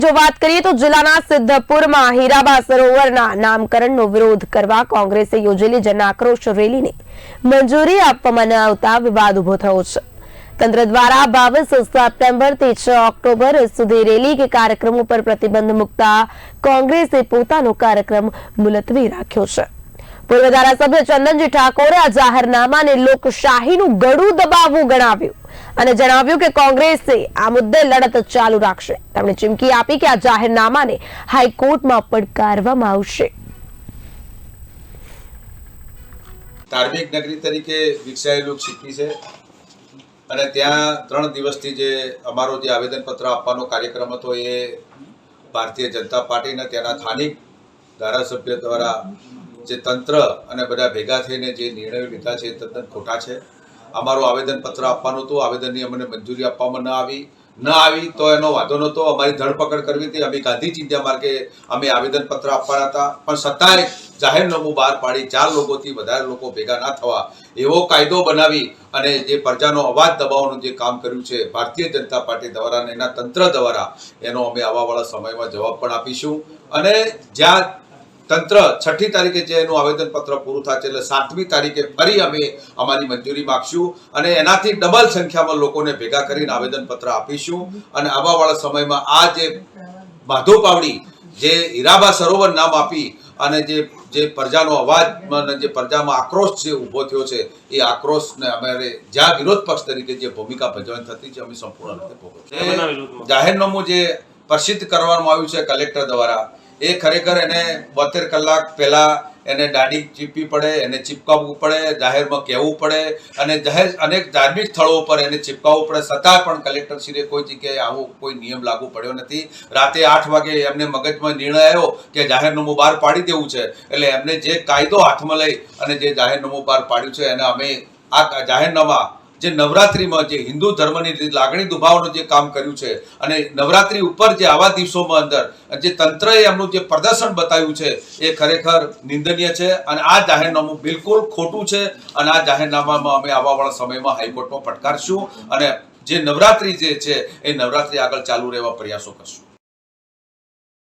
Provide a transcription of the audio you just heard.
જો વાત કરીએ તો જિલ્લાના સિદ્ધપુરમાં હીરાબા સરોવરના નામકરણનો વિરોધ કરવા કોંગ્રેસે યોજેલી જન આક્રોશ રેલીને મંજૂરી આપવામાં ન આવતા વિવાદ ઊભો થયો છે. તંત્ર દ્વારા બાવીસ સપ્ટેમ્બરથી છ ઓક્ટોબર સુધી રેલી કે કાર્યક્રમો પર પ્રતિબંધ મૂકતા કોંગ્રેસે પોતાનો કાર્યક્રમ મુલતવી રાખ્યો છે. પૂર્વ ધારાસભ્ય ચંદનજી ઠાકોરે આ જાહેરનામાને લોકશાહીનું ગળું દબાવવું ગણાવ્યું. અને જણાવ્યું કે કોંગ્રેસે આ મુદ્દે લડત ચાલુ રાખશે. તેમણે ચીમકી આપી કે આ જાહેરનામાને હાઈકોર્ટમાં પડકારવામાં આવશે. ધાર્મિક નગરી તરીકે વિકસાયેલું સિટી છે. અને ત્યાં ત્રણ દિવસથી જે અમારો જે આવેદનપત્ર આપવાનો કાર્યક્રમ હતો એ ભારતીય જનતા પાર્ટીના ત્યાંના સ્થાનિક ધારાસભ્ય દ્વારા જે તંત્ર અને બધા ભેગા થઈને જે નિર્ણયો લીધા છે એ તદ્દન ખોટા છે. અમારું આવેદનપત્ર આપવાનું હતું. આવેદનની અમને મંજૂરી આપવામાં ન આવી. ન આવી તો એનો વાંધો નહોતો. અમારી ધરપકડ કરવી હતી. અમે ગાંધી ચિંધ્યા માર્ગે અમે આવેદનપત્ર આપવાના હતા. પણ છતાંય જાહેરનામું બહાર પાડી ચાર લોકોથી વધારે લોકો ભેગા ના થવા એવો કાયદો બનાવી અને જે પ્રજાનો અવાજ દબાવવાનું જે કામ કર્યું છે, ભારતીય જનતા પાર્ટી દ્વારા અને એના તંત્ર દ્વારા, એનો અમે આવાવાળા સમયમાં જવાબ પણ આપીશું. અને જ્યાં તંત્ર છઠ્ઠી તારીખે જે એનું આવેદનપત્ર પૂરું થશે એટલે સાતમી તારીખે ફરી અમે અમારી મંજૂરી માગશું અને એનાથી ડબલ સંખ્યામાં લોકોને ભેગા કરીને આવેદનપત્ર આપીશું. અને આવાવાળા સમયમાં આ જે માધો પાવડી જે હીરાબા સરોવર નામ આપી અને જે જે પ્રજાનો અવાજ જે પ્રજામાં આક્રોશ જે ઊભો થયો છે એ આક્રોશને અમારે જ્યાં વિરોધ પક્ષ તરીકે જે ભૂમિકા ભજવવાની થતી છે અમે સંપૂર્ણ રીતે જાહેરનામું જે પ્રસિદ્ધ કરવામાં આવ્યું છે કલેક્ટર દ્વારા એ ખરેખર એને બોતેર કલાક પહેલાં એને દાઢી ચીપવી પડે, એને ચીપકાવવું પડે, જાહેરમાં કહેવું પડે અને જાહેર અનેક ધાર્મિક સ્થળો ઉપર એને ચીપકાવવું પડે. છતાં પણ કલેક્ટરશ્રીએ કોઈ જગ્યાએ આવો કોઈ નિયમ લાગુ પડ્યો નથી. રાતે આઠ વાગે એમને મગજમાં નિર્ણય આવ્યો કે જાહેરનામું બહાર પાડી દેવું છે. એટલે એમને જે કાયદો હાથમાં લઈ અને જે જાહેરનામું બહાર પાડ્યું છે, એને અમે આ જાહેરનામા જે નવરાત્રિમાં જે હિન્દુ ધર્મની લાગણી દુભાવવાનું જે કામ કર્યું છે અને નવરાત્રી ઉપર જે આવા દિવસોમાં અંદર જે તંત્રએ એમનું જે પ્રદર્શન બતાવ્યું છે, એ ખરેખર નિંદનીય છે અને આ જાહેરનામું બિલકુલ ખોટું છે અને આ જાહેરનામામાં અમે આવવાવાળા સમયમાં હાઈકોર્ટમાં પડકારશું અને જે નવરાત્રિ જે છે, એ નવરાત્રિ આગળ ચાલુ રહેવા પ્રયાસો કરશું.